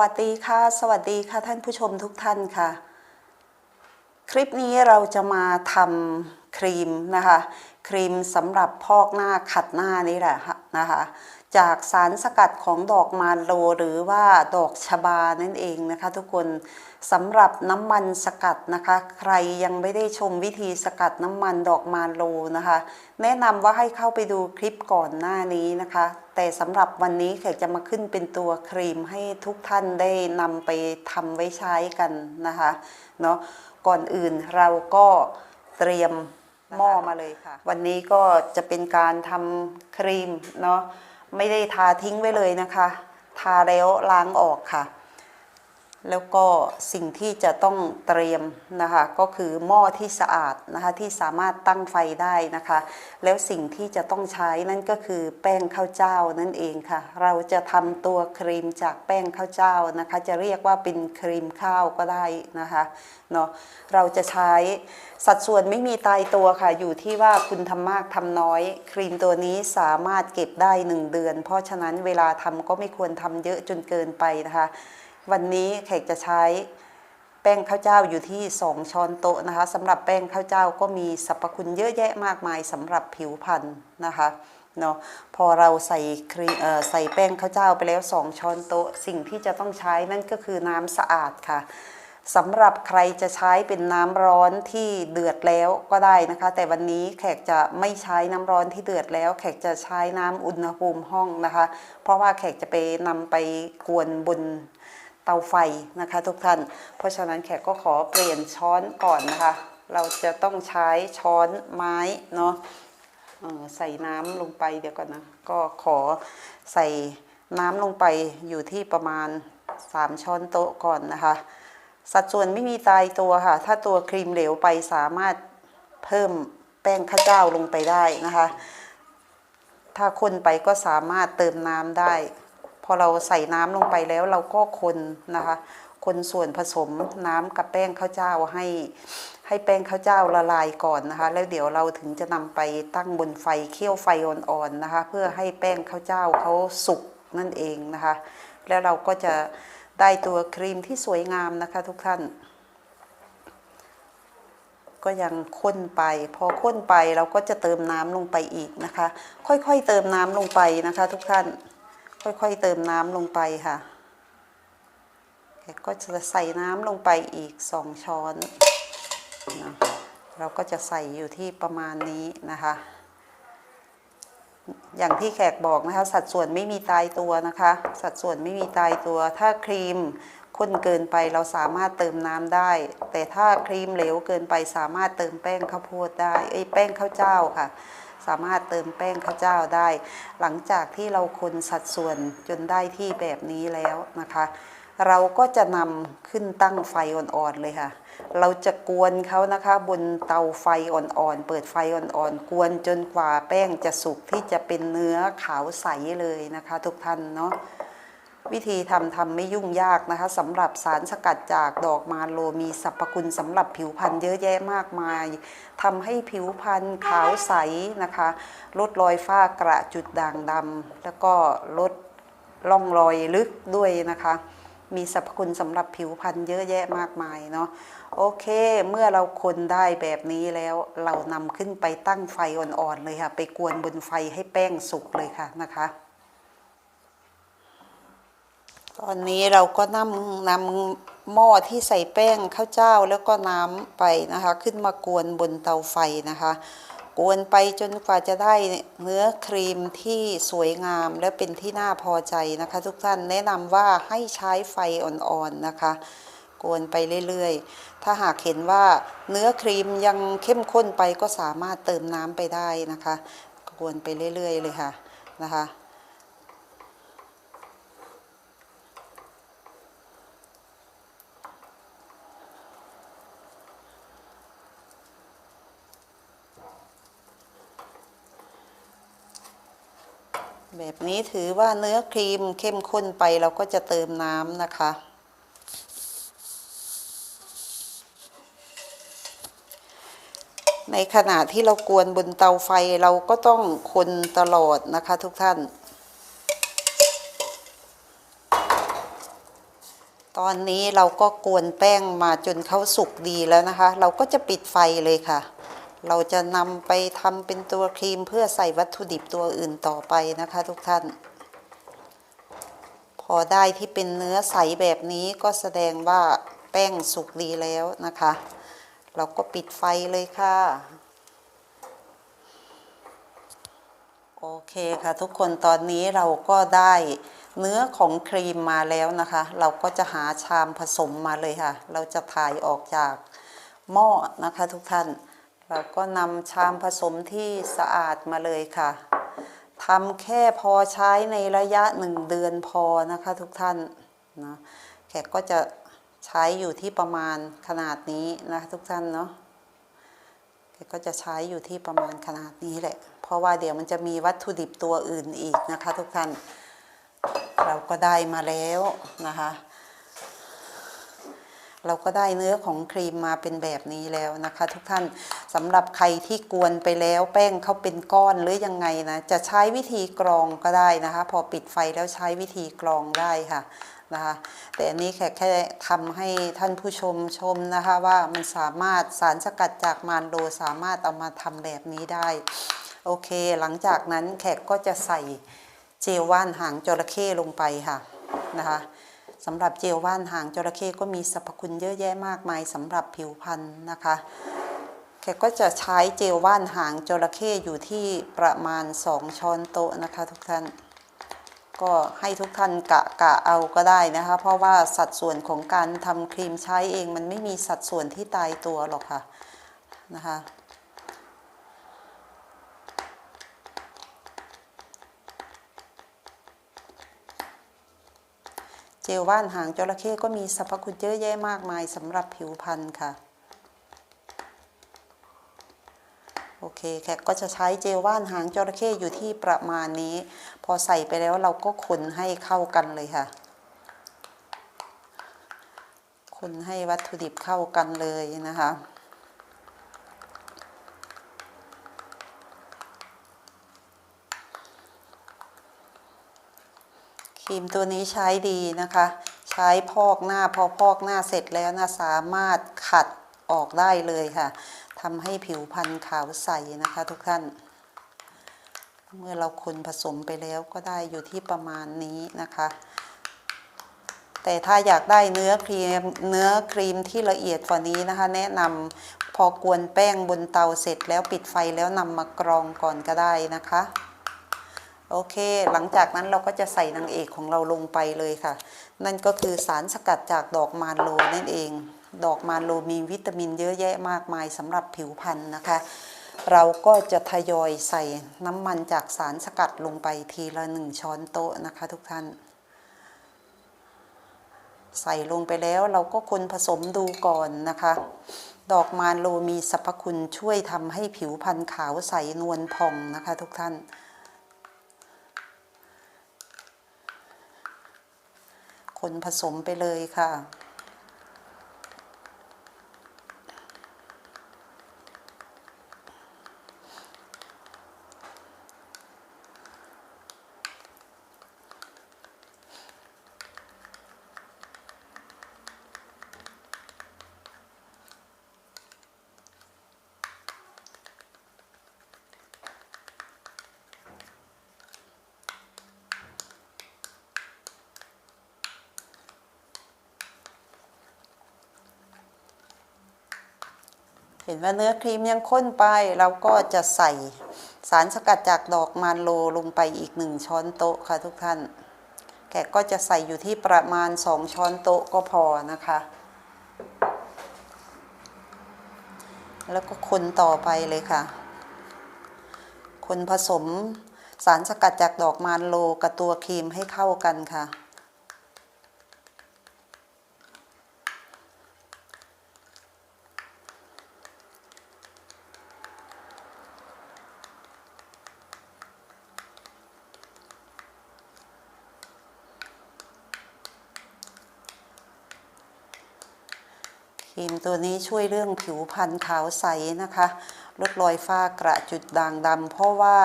สวัสดีค่ะ สวัสดีค่ะท่านผู้ชมทุกท่านค่ะ คลิปนี้เราจะมาทำครีมนะคะ ครีมสำหรับพอกหน้าขัดหน้านี่แหละนะคะ จากสารสกัดของดอกมารโลหรือว่าดอกชบานั่นเองนะคะ ทุกคน สำหรับน้ำมันสกัดนะคะ ใครยังไม่ได้ชมวิธีสกัดน้ำมันดอกมารโลนะคะ แนะนำว่าให้เข้าไปดูคลิปก่อนหน้านี้นะคะ แต่สำหรับวันนี้แขกจะมาขึ้นเป็นตัวครีมให้ทุกท่านได้นำไปทำไว้ใช้กันนะคะเนาะก่อนอื่นเราก็เตรียมหม้อมาเลยค่ะ วันนี้ก็จะเป็นการทำครีมเนาะไม่ได้ทาทิ้งไว้เลยนะคะ ทาแล้วล้างออกค่ะ แล้วก็สิ่งที่จะต้องเตรียมนะคะก็คือหม้อที่สะอาดนะคะที่สามารถตั้งไฟได้นะคะ แล้วสิ่งที่จะต้องใช้นั่นก็คือแป้งข้าวเจ้านั่นเองค่ะ เราจะทำตัวครีมจากแป้งข้าวเจ้านะคะ จะเรียกว่าเป็นครีมข้าวก็ได้นะคะเนาะเราจะใช้สัดส่วนไม่มีตายตัวค่ะ อยู่ที่ว่าคุณทำมากทำน้อย ครีมตัวนี้สามารถเก็บได้ 1 เดือน เพราะฉะนั้นเวลาทำก็ไม่ควรทำเยอะจนเกินไปนะคะ วันนี้แขกจะใช้แป้งข้าวเจ้าอยู่ที่ 2 ช้อนโต๊ะนะคะสำหรับแป้งข้าวเจ้าก็มีสรรพคุณเยอะแยะมากมายสำหรับผิวพรรณนะคะเนาะพอเราใส่ครีเอ่อใส่แป้งข้าวเจ้าไปแล้ว 2 ช้อนโต๊ะ สิ่งที่จะต้องใช้นั่นก็คือน้ำสะอาดค่ะสำหรับใครจะใช้เป็นน้ำร้อนที่เดือดแล้วก็ได้นะคะ แต่วันนี้แขกจะไม่ใช้น้ำร้อนที่เดือดแล้ว แขกจะใช้น้ำอุณหภูมิห้องนะคะ เพราะว่าแขกจะไปนำไปกวนบน เตาไฟนะคะทุกท่าน เพราะฉะนั้นแขกก็ขอเปลี่ยนช้อนก่อนนะคะ เราจะต้องใช้ช้อนไม้เนาะใส่น้ำลงไปเดี๋ยวก่อนนะ ก็ขอใส่น้ำลงไปอยู่ที่ประมาณ 3 ช้อนโต๊ะก่อนนะคะ สัดส่วนไม่มีตายตัวค่ะ ถ้าตัวครีมเหลวไปสามารถเพิ่มแป้งข้าวเจ้าลงไปได้นะคะ ถ้าคนไปก็สามารถเติมน้ำได้ อเราใส่น้ำลงไปแล้วเราก็คนนะคะ คนส่วนผสมน้ำกับแป้งข้าวเจ้าให้ ให้แป้งข้าวเจ้าละลายก่อนนะคะ แล้วเดี๋ยวเราถึงจะนำไปตั้งบนไฟเคี่ยวไฟอ่อนๆนะคะ เพื่อให้แป้งข้าวเจ้าเขาสุกนั่นเองนะคะ แล้วเราก็จะได้ตัวครีมที่สวยงามนะคะทุกท่าน ก็ยังข้นไป พอข้นไปเราก็จะเติมน้ำลงไปอีกนะคะ ค่อยๆเติมน้ำลงไปนะคะ ทุกท่าน ค่อยๆเติมน้ำลงไปค่ะแกก็จะใส่น้ำลงไปอีกสองช้อนนะเราก็จะใส่อยู่ที่ประมาณนี้นะคะ อย่างที่แขกบอกนะคะ สัดส่วนไม่มีตายตัวนะคะ สัดส่วนไม่มีตายตัว ถ้าครีมข้นเกินไปเราสามารถเติมน้ำได้ แต่ถ้าครีมเหลวเกินไปสามารถเติมแป้งข้าวโพดได้ เอ้ยแป้งข้าวเจ้าค่ะ สามารถเติมแป้งข้าวเจ้าได้ หลังจากที่เราคนสัดส่วนจนได้ที่แบบนี้แล้วนะคะ เราก็จะนำขึ้นตั้งไฟอ่อนๆเลยค่ะ เราจะกวนเขานะคะบนเตาไฟอ่อนๆ เปิดไฟอ่อนๆ กวนจนกว่าแป้งจะสุกที่จะเป็นเนื้อขาวใสเลยนะคะ ทุกท่านเนาะ วิธีทำทำไม่ยุ่งยากนะคะสำหรับสารสกัดจากดอกมาโลมีสรรพคุณสำหรับผิวพรรณเยอะแยะมากมายทำให้ผิวพรรณขาวใสนะคะ ลดรอยฝ้ากระจุดด่างดำแล้วก็ลดร่องรอยลึกด้วยนะคะ มีสรรพคุณสำหรับผิวพรรณเยอะแยะมากมายเนาะโอเค เมื่อเราคนได้แบบนี้แล้วเรานำขึ้นไปตั้งไฟอ่อนๆเลยค่ะ ไปกวนบนไฟให้แป้งสุกเลยค่ะนะคะ ตอนนี้เราก็นำนำหม้อที่ใส่แป้งข้าวเจ้าแล้วก็น้ำไปนะคะ ขึ้นมากวนบนเตาไฟนะคะ กวนไปจนกว่าจะได้เนื้อครีมที่สวยงามและเป็นที่น่าพอใจนะคะ ทุกท่านแนะนำว่าให้ใช้ไฟอ่อนๆนะคะ กวนไปเรื่อยๆ ถ้าหากเห็นว่าเนื้อครีมยังเข้มข้นไปก็สามารถเติมน้ำไปได้นะคะ กวนไปเรื่อยๆเลยค่ะนะคะ แบบนี้ถือว่าเนื้อครีมเข้มข้นไปเราก็จะเติมน้ำนะคะ ในขณะที่เรากวนบนเตาไฟเราก็ต้องคนตลอดนะคะทุกท่าน ตอนนี้เราก็กวนแป้งมาจนเขาสุกดีแล้วนะคะ เราก็จะปิดไฟเลยค่ะ เราจะนำไปทำเป็นตัวครีมเพื่อใส่วัตถุดิบตัวอื่นต่อไปนะคะทุกท่าน พอได้ที่เป็นเนื้อใสแบบนี้ก็แสดงว่าแป้งสุกดีแล้วนะคะ เราก็ปิดไฟเลยค่ะ โอเคค่ะทุกคนตอนนี้เราก็ได้เนื้อของครีมมาแล้วนะคะ เราก็จะหาชามผสมมาเลยค่ะ เราจะถ่ายออกจากหม้อนะคะทุกท่าน เราก็นำชามผสมที่สะอาดมาเลยค่ะทำแค่พอใช้ในระยะหนึ่งเดือนพอนะคะทุกท่านนะแขกก็จะใช้อยู่ที่ประมาณขนาดนี้นะทุกท่านเนาะแขกก็จะใช้อยู่ที่ประมาณขนาดนี้แหละ เพราะว่าเดี๋ยวมันจะมีวัตถุดิบตัวอื่นอีกนะคะ ทุกท่าน เราก็ได้มาแล้วนะคะ เราก็ได้เนื้อของครีมมาเป็นแบบนี้แล้วนะคะ ทุกท่านสำหรับใครที่กวนไปแล้วแป้งเขาเป็นก้อนหรือยังไงนะจะใช้วิธีกรองก็ได้นะคะ พอปิดไฟแล้วใช้วิธีกรองได้ค่ะนะคะแต่อันนี้แค่แค่ทำให้ท่านผู้ชมชมนะคะว่ามันสามารถสารสกัดจากมารโลสามารถเอามาทำแบบนี้ได้ โอเค หลังจากนั้นแขกก็จะใส่เจลว่านหางจระเข้ลงไปค่ะนะคะ สำหรับเจลว่านหางจระเข้ก็มีสรรพคุณเยอะแยะมากมายสำหรับผิวพรรณนะคะแขกก็จะใช้เจลว่านหางจระเข้อยู่ที่ประมาณ 2 ช้อนโต๊ะนะคะ ทุกท่าน ก็ให้ทุกท่านกะกะเอาก็ได้นะคะ เพราะว่าสัดส่วนของการทำครีมใช้เองมันไม่มีสัดส่วนที่ตายตัวหรอกค่ะนะคะ จลว่านหางจระเข้ก็มีสรรพคุณเยอะแยะมากมายสำหรับผิวพรรณค่ะ โอเคแขกก็จะใช้เจลว่านหางจระเข้อยู่ที่ประมาณนี้ พอใส่ไปแล้วเราก็คนให้เข้ากันเลยค่ะ คนให้วัตถุดิบเข้ากันเลยนะคะ รีมตัวนี้ใช้ดีนะคะ ใช้พอกหน้าพอพอกหน้าเสร็จแล้วนะสามารถขัดออกได้เลยค่ะทำให้ผิวพรรณขาวใสนะคะ ทุกท่าน เมื่อเราคนผสมไปแล้วก็ได้อยู่ที่ประมาณนี้นะคะ แต่ถ้าอยากได้เนื้อครีมเนื้อครีมที่ละเอียดกว่านี้นะคะ แนะนำพอกวนแป้งบนเตาเสร็จแล้วปิดไฟแล้วนำมากรองก่อนก็ได้นะคะ โอเค หลังจากนั้นเราก็จะใส่นางเอกของเราลงไปเลยค่ะ นั่นก็คือสารสกัดจากดอกมารโลนั่นเอง ดอกมารโลมีวิตามินเยอะแยะมากมายสำหรับผิวพรรณนะคะ เราก็จะทยอยใส่น้ำมันจากสารสกัดลงไปทีละหนึ่งช้อนโต๊ะนะคะทุกท่าน ใส่ลงไปแล้วเราก็คนผสมดูก่อนนะคะดอกมารโลมีสรรพคุณช่วยทำให้ผิวพรรณขาวใสนวลผ่องนะคะทุกท่าน คนผสมไปเลยค่ะ เห็นว่าเนื้อครีมยังข้นไปเราก็จะใส่สารสกัดจากดอกมารโลลงไปอีกหนึ่งช้อนโต๊ะค่ะทุกท่าน แกก็จะใส่อยู่ที่ประมาณสองช้อนโต๊ะก็พอนะคะ แล้วก็คนต่อไปเลยค่ะ คนผสมสารสกัดจากดอกมารโลกับตัวครีมให้เข้ากันค่ะ ตัวนี้ช่วยเรื่องผิวพรรณขาวใสนะคะลดรอยฝ้ากระจุดด่างดำเพราะว่า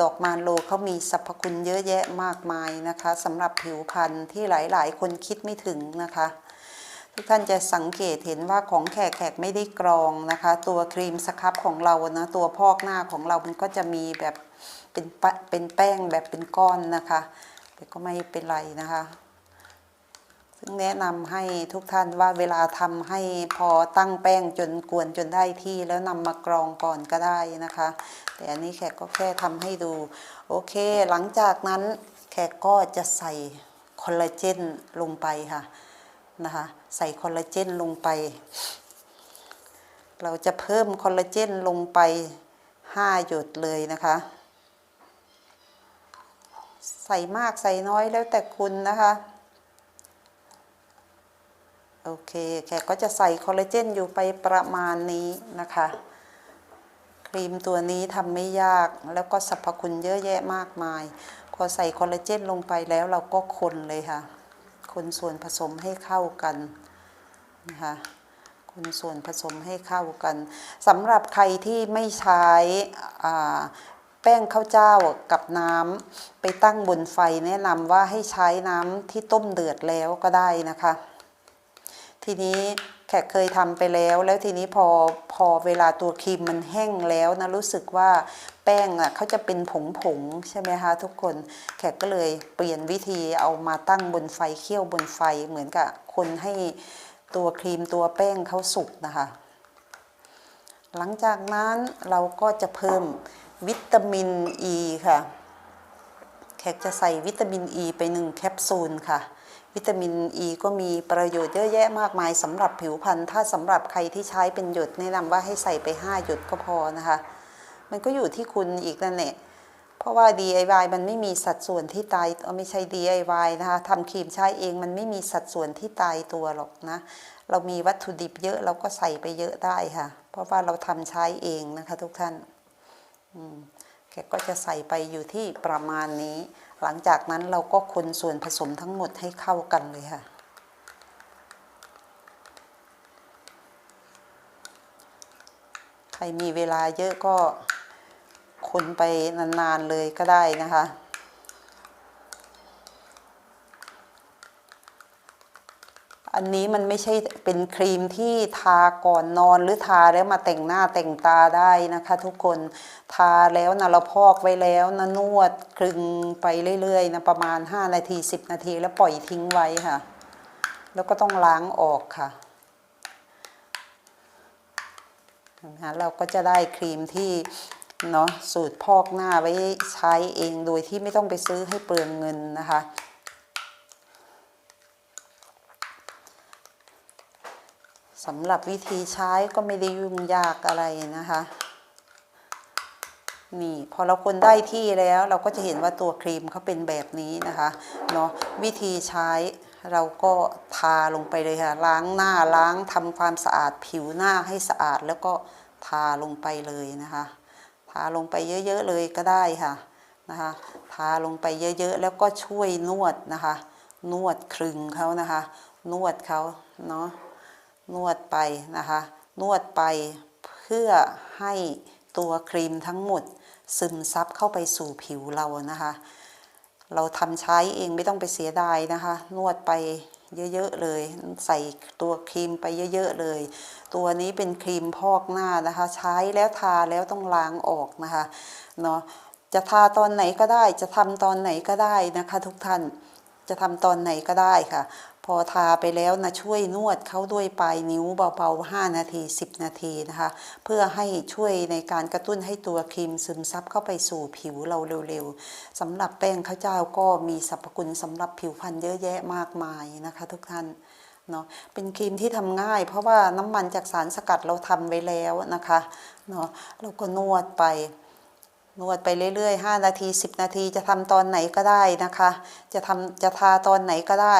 ดอกมานโลเขามีสรรพคุณเยอะแยะมากมายนะคะสำหรับผิวพรรณที่หลายๆ คนคิดไม่ถึงนะคะ ทุกท่านจะสังเกตเห็นว่าของแขกแขกไม่ได้กรองนะคะ ตัวครีมสครับของเรานะตัวพอกหน้าของเรามันก็จะมีแบบเป็นเป็นแป้งแบบเป็นก้อนนะคะแต่ก็ไม่เป็นไรนะคะ ซึ่งแนะนำให้ทุกท่านว่าเวลาทำให้พอตั้งแป้งจนกวนจนได้ที่แล้วนำมากรองก่อนก็ได้นะคะ แต่อันนี้แขกก็แค่ทำให้ดู โอเค หลังจากนั้นแขกก็จะใส่คอลลาเจนลงไปค่ะนะคะใส่คอลลาเจนลงไป เราจะเพิ่มคอลลาเจนลงไป 5 หยดเลยนะคะ ใส่มากใส่น้อยแล้วแต่คุณนะคะ โอเคแขกก็จะใส่คอลลาเจนอยู่ไปประมาณนี้นะคะ ครีมตัวนี้ทำไม่ยากแล้วก็สรรพคุณเยอะแยะมากมาย พอใส่คอลลาเจนลงไปแล้วเราก็คนเลยค่ะ คนส่วนผสมให้เข้ากันนะคะคนส่วนผสมให้เข้ากันสำหรับใครที่ไม่ใช้แป้งข้าวเจ้ากับน้ำไปตั้งบนไฟแนะนำว่าให้ใช้น้ำที่ต้มเดือดแล้วก็ได้นะคะ ทีนี้แขกเคยทำไปแล้ว แล้วทีนี้พอพอเวลาตัวครีมมันแห้งแล้วนะรู้สึกว่าแป้งอะเขาจะเป็นผงผงๆใช่ไหมคะทุกคนแขกก็เลยเปลี่ยนวิธีเอามาตั้งบนไฟเคี่ยวบนไฟเหมือนกับคนให้ตัวครีมตัวแป้งเขาสุกนะคะ หลังจากนั้นเราก็จะเพิ่มวิตามินอ e ีค่ะ แขกจะใส่วิตามินอ e ีไปหนึ่งแคปซูลค่ะ วิตามินอ e ีก็มีประโยชน์เยอะแยะมากมายสำหรับผิวพรรณถ้าสำหรับใครที่ใช้เป็นหยดแนะนำว่าให้ใส่ไป 5 หยดก็พอนะคะ มันก็อยู่ที่คุณอีกนั่นแหละเพราะว่า DIY มันไม่มีสัดส่วนที่ตายไม่ใช่ DIY นะคะทำครีมใช้เองมันไม่มีสัดส่วนที่ตายตัวหรอกนะ เรามีวัตถุดิบเยอะเราก็ใส่ไปเยอะได้ค่ะ เพราะว่าเราทำใช้เองนะคะทุกท่านอืม แกก็จะใส่ไปอยู่ที่ประมาณนี้ หลังจากนั้นเราก็คนส่วนผสมทั้งหมดให้เข้ากันเลยค่ะ ใครมีเวลาเยอะก็คนไปนานๆเลยก็ได้นะคะ อันนี้มันไม่ใช่เป็นครีมที่ทาก่อนนอนหรือทาแล้วมาแต่งหน้าแต่งตาได้นะคะ ทุกคนทาแล้วนะเราพอกไว้แล้วนะนวดคลึงไปเรื่อยๆนะประมาณ 5 นาที 10 นาทีแล้วปล่อยทิ้งไว้ค่ะ แล้วก็ต้องล้างออกค่ะนะคะเราก็จะได้ครีมที่เนาะสูตรพอกหน้าไว้ใช้เองโดยที่ไม่ต้องไปซื้อให้เปลืองเงินนะคะ สำหรับวิธีใช้ก็ไม่ได้ยุ่งยากอะไรนะคะ นี่พอเราคนได้ที่แล้วเราก็จะเห็นว่าตัวครีมเขาเป็นแบบนี้นะคะเนาะวิธีใช้เราก็ทาลงไปเลยค่ะล้างหน้าล้างทำความสะอาดผิวหน้าให้สะอาดแล้วก็ทาลงไปเลยนะคะ ทาลงไปเยอะๆเลยก็ได้ค่ะนะคะทาลงไปเยอะๆแล้วก็ช่วยนวดนะคะ นวดคลึงเขานะคะ นวดเขาเนาะ นวดไปนะคะ นวดไปเพื่อให้ตัวครีมทั้งหมด ซึมซับเข้าไปสู่ผิวเรานะคะ เราทำใช้เองไม่ต้องไปเสียดายนะคะ นวดไปเยอะๆเลย ใส่ตัวครีมไปเยอะๆเลย ตัวนี้เป็นครีมพอกหน้านะคะ ใช้แล้วทาแล้วต้องล้างออกนะคะเนาะจะทาตอนไหนก็ได้ จะทำตอนไหนก็ได้นะคะ ทุกท่านจะทำตอนไหนก็ได้ค่ะ พอทาไปแล้วนะช่วยนวดเขาด้วยปลายนิ้วเบาๆ 5 นาที 10 นาทีนะคะ เพื่อให้ช่วยในการกระตุ้นให้ตัวครีมซึมซับเข้าไปสู่ผิวเราเร็วๆสำหรับแป้งข้าวเจ้าก็มีสรรพคุณสำหรับผิวพรรณเยอะแยะมากมายนะคะทุกท่านเนาะเป็นครีมที่ทำง่าย เพราะว่าน้ำมันจากสารสกัดเราทำไว้แล้วนะคะเนาะเราก็นวดไป นวดไปเรื่อยๆ 5 นาที 10 นาทีจะทำตอนไหนก็ได้นะคะ จะทำจะทาตอนไหนก็ได้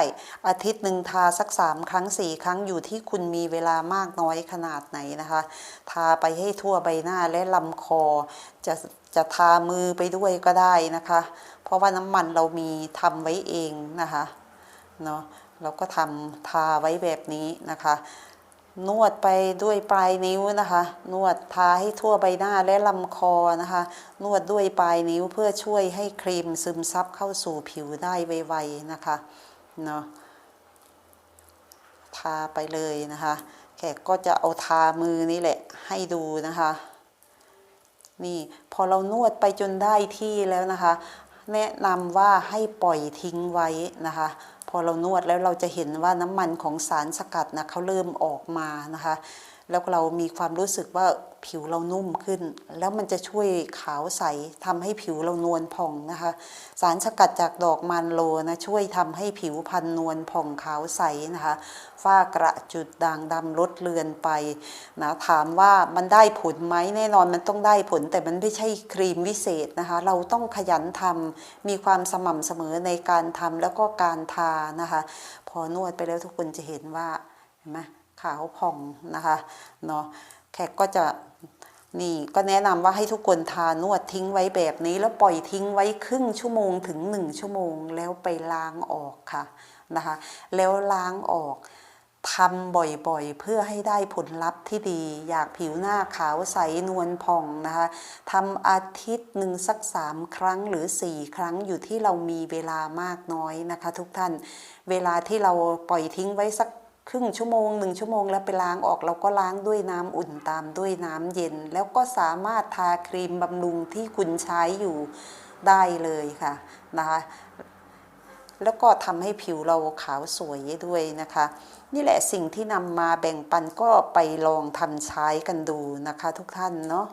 อาทิตย์หนึ่งทาสัก 3 ครั้ง 4 ครั้งอยู่ที่คุณมีเวลามากน้อยขนาดไหนนะคะ ทาไปให้ทั่วใบหน้าและลำคอ จะจะทามือไปด้วยก็ได้นะคะ เพราะว่าน้ำมันเรามีทำไว้เองนะคะเนาะเราก็ทำทาไว้แบบนี้นะคะ นวดไปด้วยปลายนิ้วนะคะ นวดทาให้ทั่วใบหน้าและลำคอนะคะ นวดด้วยปลายนิ้วเพื่อช่วยให้ครีมซึมซับเข้าสู่ผิวได้ไวๆนะคะเนาะทาไปเลยนะคะ แขกก็จะเอาทามือนี่แหละให้ดูนะคะ นี่พอเรานวดไปจนได้ที่แล้วนะคะ แนะนำว่าให้ปล่อยทิ้งไว้นะคะ พอเรานวดแล้วเราจะเห็นว่าน้ำมันของสารสกัดนะเขาเริ่มออกมานะคะ แล้วเรามีความรู้สึกว่า ผิวเรานุ่มขึ้น แล้วมันจะช่วยขาวใสทำให้ผิวเรานวลผ่องนะคะ สารสกัดจากดอกมันโลนะช่วยทำให้ผิวพรรณนวลผ่องขาวใสนะคะฝ้ากระจุดด่างดำลดเลือนไปนะถามว่ามันได้ผลไหมแน่นอนมันต้องได้ผล แต่มันไม่ใช่ครีมวิเศษนะคะ เราต้องขยันทำมีความสม่ำเสมอในการทำแล้วก็การทานะคะ พอนวดไปแล้วทุกคนจะเห็นว่าเห็นไหมขาวผ่องนะคะเนาะแขกก็จะ นี่ก็แนะนำว่าให้ทุกคนทานวดทิ้งไว้แบบนี้ แล้วปล่อยทิ้งไว้ครึ่งชั่วโมงถึงหนึ่งชั่วโมง แล้วไปล้างออกค่ะนะคะ แล้วล้างออกทำบ่อยๆ เพื่อให้ได้ผลลัพธ์ที่ดี อยากผิวหน้าขาวใสนวลผ่องนะคะทำอาทิตย์หนึ่งสักสามครั้งหรือสี่ครั้งอยู่ที่เรามีเวลามากน้อยนะคะ ทุกท่าน เวลาที่เราปล่อยทิ้งไว้สัก ครึ่งชั่วโมงหนึ่งชั่วโมงแล้วไปล้างออกเราก็ล้างด้วยน้ำอุ่นตามด้วยน้ำเย็น แล้วก็สามารถทาครีมบำรุงที่คุณใช้อยู่ได้เลยค่ะนะคะแล้วก็ทำให้ผิวเราขาวสวยด้วยนะคะ นี่แหละสิ่งที่นำมาแบ่งปันก็ไปลองทำใช้กันดูนะคะทุกท่านเนาะ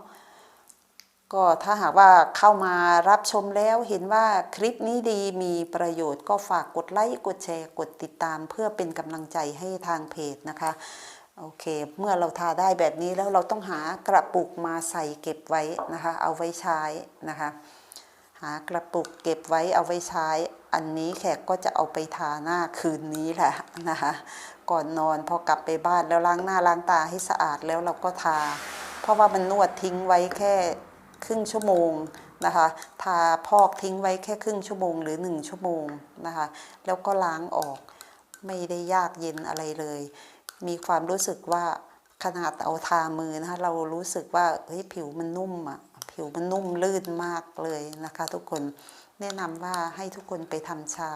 ก็ถ้าหากว่าเข้ามารับชมแล้วเห็นว่าคลิปนี้ดีมีประโยชน์ก็ฝากกดไลค์กดแชร์ กดติดตามเพื่อเป็นกำลังใจให้ทางเพจนะคะโอเค เมื่อเราทาได้แบบนี้แล้วเราต้องหากระปุกมาใส่เก็บไว้นะคะ เอาไว้ใช้นะคะ หากระปุกเก็บไว้เอาไว้ใช้ อันนี้แขกก็จะเอาไปทาหน้าคืนนี้แหละนะคะ ก่อนนอนพอกลับไปบ้านแล้วล้างหน้าล้างตาให้สะอาดแล้วเราก็ทา เพราะว่ามันนวดทิ้งไว้แค่ ครึ่งชั่วโมงนะคะทาพอกทิ้งไว้แค่ครึ่งชั่วโมงหรือหนึ่งชั่วโมงนะคะ แล้วก็ล้างออกไม่ได้ยากเย็นอะไรเลย มีความรู้สึกว่าขนาดเอาทามือนะคะเรารู้สึกว่าเฮ้ยผิวมันนุ่มอะผิวมันนุ่มลื่นมากเลยนะคะ ทุกคนแนะนำว่าให้ทุกคนไปทำใช้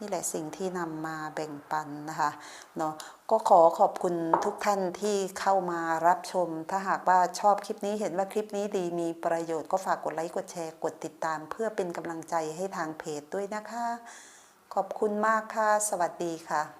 นี่แหละสิ่งที่นำมาแบ่งปันนะคะเนาะก็ขอขอบคุณทุกท่านที่เข้ามารับชม ถ้าหากว่าชอบคลิปนี้เห็นว่าคลิปนี้ดีมีประโยชน์ก็ฝากกดไลค์กดแชร์กดติดตาม เพื่อเป็นกำลังใจให้ทางเพจด้วยนะคะ ขอบคุณมากค่ะ สวัสดีค่ะ